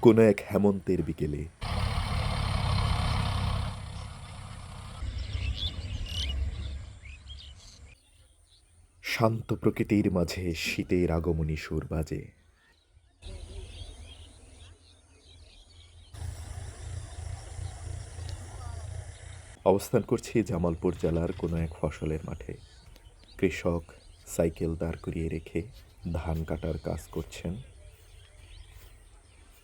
কোনো এক হেমন্তের বিকেলে। শান্ত প্রকৃতির মাঝে শীতের আগমনী সুর বাজে। অবস্থান করছি জামালপুর জেলার কোনো এক ফসলের মাঠে। কৃষক সাইকেল দাঁড় করিয়ে রেখে ধান কাটার কাজ করছেন।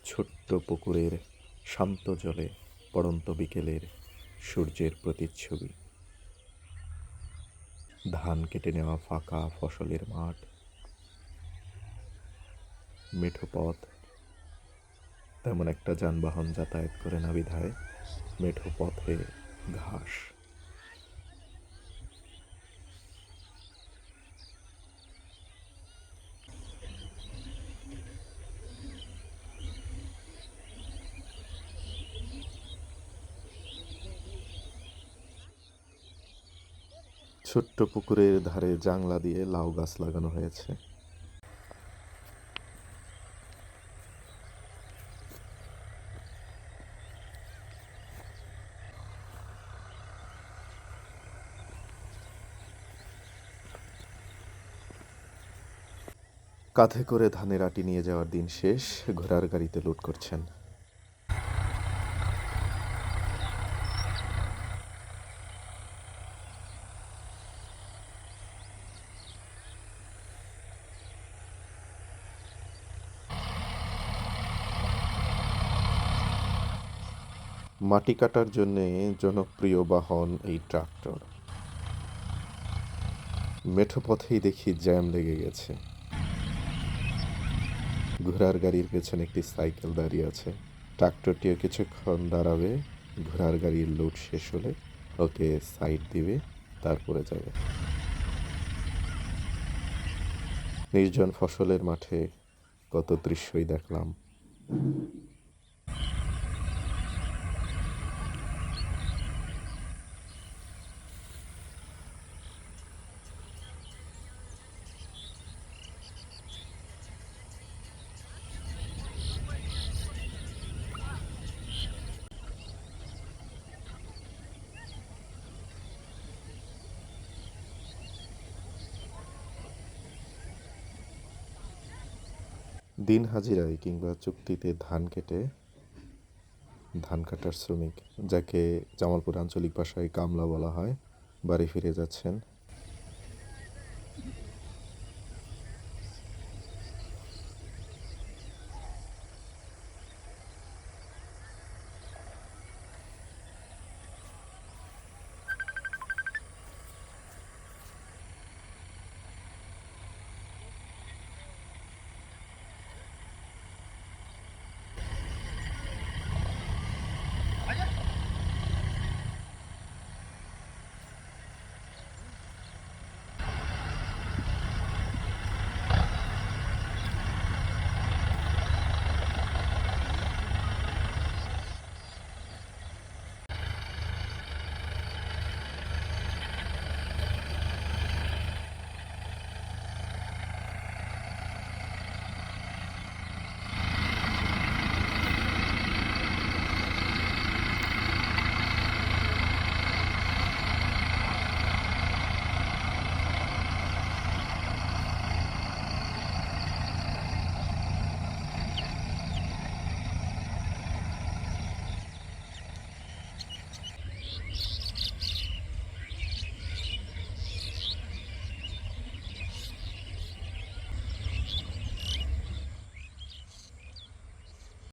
ছোট্ট পুকুরের শান্ত জলে পড়ন্ত বিকেলের সূর্যের প্রতিচ্ছবি। ধান কেটে নেওয়া ফাঁকা ফসলের মাঠ। মেঠো পথ। তেমন একটা যানবাহন যাতায়াত করে না বিধায় মেঠো পথে ঘাস। ছোট্ট পুকুরের ধারে জাংলা দিয়ে লাউ গাছ লাগানো হয়েছে। কাঁধে করে ধানের আটি নিয়ে যাওয়ার দিন শেষ, ঘোড়ার গাড়িতে লোড করছেন। মাটি কাটার জন্যে জনপ্রিয় বাহন এই ট্রাক্টর। মেঠো পথেই দেখি জ্যাম লেগে গেছে। ঘোড়ার গাড়ির পেছনে একটি সাইকেল দাঁড়িয়ে আছে। ট্রাক্টরটিও কিছুক্ষণ দাঁড়াবে, ঘোড়ার গাড়ির লোড শেষ হলে ওকে সাইড দিবে, তারপরে যাবে। নির্জন ফসলের মাঠে কত দৃশ্যই দেখলাম। দিন হাজিরায় কিংবা চুক্তিতে ধান কেটে ধান কাটার শ্রমিক, যাকে জামালপুর আঞ্চলিক ভাষায় কামলা বলা হয়, বাড়ি ফিরে যাচ্ছেন